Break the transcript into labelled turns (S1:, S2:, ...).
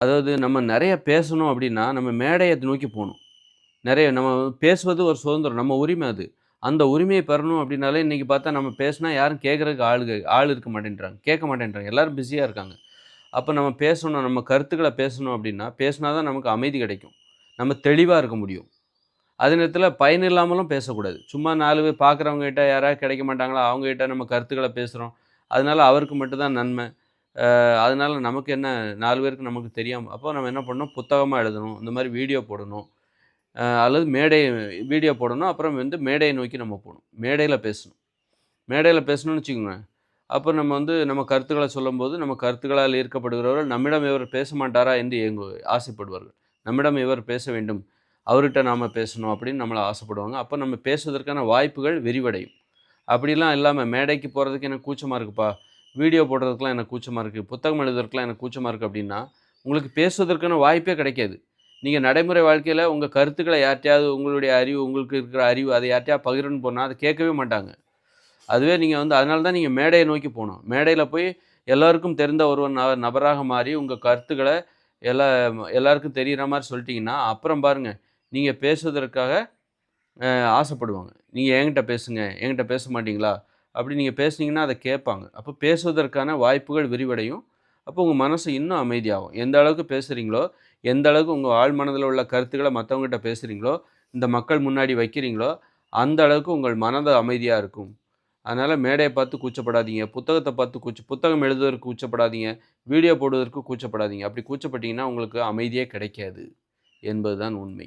S1: அதாவது நம்ம நிறைய பேசணும் அப்படின்னா, நம்ம மேடையை நோக்கி போகணும் நிறைய நம்ம பேசுவது ஒரு சுதந்திரம். நம்ம உரிமை அது. அந்த உரிமையை பெறணும் அப்படின்னாலே, இன்றைக்கி பார்த்தா நம்ம பேசினா யாரும் கேட்குறதுக்கு ஆளுக ஆள் இருக்க மாட்டேன்றாங்க. கேட்க மாட்டேன்றாங்க. எல்லாரும் பிஸியாக இருக்காங்க. அப்போ நம்ம பேசணும், நம்ம கருத்துக்களை பேசணும் அப்படின்னா, பேசினா தான் நமக்கு அமைதி கிடைக்கும். நம்ம தெளிவாக இருக்க முடியும். அதே நேரத்தில் பயன் இல்லாமலும் பேசக்கூடாது. சும்மா நாலு பேர் பார்க்குறவங்க கிட்ட யாராவது கிடைக்க மாட்டாங்களா, அவங்க கிட்ட நம்ம கருத்துக்களை பேசுகிறோம் அதனால் அவருக்கு மட்டும் தான் நன்மை. அதனால் நமக்கு என்ன நாலு பேருக்கு நமக்கு தெரியாமல் அப்போ நம்ம என்ன பண்ணணும், புத்தகமாக எழுதணும். இந்த மாதிரி வீடியோ போடணும். அல்லது மேடை வீடியோ போடணும். அப்புறம் வந்து மேடையை நோக்கி நம்ம போகணும் மேடையில் பேசணும். மேடையில் பேசணும்னு வச்சுக்கோங்க. அப்போ நம்ம வந்து நம்ம கருத்துக்களை சொல்லும்போது, நம்ம கருத்துக்களால் ஈர்க்கப்படுகிறவர்கள் நம்மிடம் இவர் பேச மாட்டாரா என்று எங்கு ஆசைப்படுவார்கள். நம்மிடம் இவர் பேச வேண்டும். அவர்கிட்ட நாம் பேசணும் அப்படின்னு நம்மளை ஆசைப்படுவாங்க. அப்போ நம்ம பேசுவதற்கான வாய்ப்புகள் விரிவடையும். அப்படிலாம் இல்லாமல் மேடைக்கு போகிறதுக்கு எனக்கு கூச்சமாக இருக்குப்பா. வீடியோ போடுறதுக்கெலாம் எனக்கு கூச்சமாக இருக்குது புத்தகம் எழுதுறதுக்கெலாம் எனக்கு கூச்சமாக இருக்குது அப்படின்னா, உங்களுக்கு பேசுவதற்கான வாய்ப்பே கிடைக்காது. நீங்கள் நடைமுறை வாழ்க்கையில் உங்கள் கருத்துக்களை யார்ட்டையாவது உங்களுடைய அறிவு உங்களுக்கு இருக்கிற அறிவு அதை யார்ட்டயாவது பகிரன்னு போனால் அதை கேட்கவே மாட்டாங்க. அதுவே நீங்கள் வந்து அதனால தான் நீங்கள் மேடையை நோக்கி போகணும் மேடையில் போய் எல்லாருக்கும் தெரிந்த ஒரு ந நபராக மாறி உங்கள் கருத்துக்களை எல்லா எல்லாருக்கும் தெரிகிற மாதிரி சொல்லிட்டீங்கன்னா, அப்புறம் பாருங்கள் நீங்கள் பேசுவதற்காக ஆசைப்படுவாங்க. நீங்கள் என்கிட்ட பேசுங்க. என்கிட்ட பேச மாட்டீங்களா? அப்படி நீங்கள் பேசுனீங்கன்னா அதை கேட்பாங்க. அப்போ பேசுவதற்கான வாய்ப்புகள் விரிவடையும். அப்போ உங்கள் மனசு இன்னும் அமைதியாகும். எந்த அளவுக்கு பேசுகிறீங்களோ எந்த அளவுக்கு உங்கள் ஆழ் மனதில் உள்ள கருத்துக்களை மற்றவங்ககிட்ட பேசுகிறீங்களோ இந்த மக்கள் முன்னாடி வைக்கிறீங்களோ, அந்த அளவுக்கு உங்கள் மனது அமைதியாக இருக்கும். அதனால் மேடையை பார்த்து கூச்சப்படாதீங்க. புத்தகத்தை பார்த்து கூச்ச புத்தகம் எழுதுவதற்கு கூச்சப்படாதீங்க. வீடியோ போடுவதற்கு கூச்சப்படாதீங்க. அப்படி கூச்சப்பட்டீங்கன்னா உங்களுக்கு அமைதியே கிடைக்காது என்பது தான் உண்மை.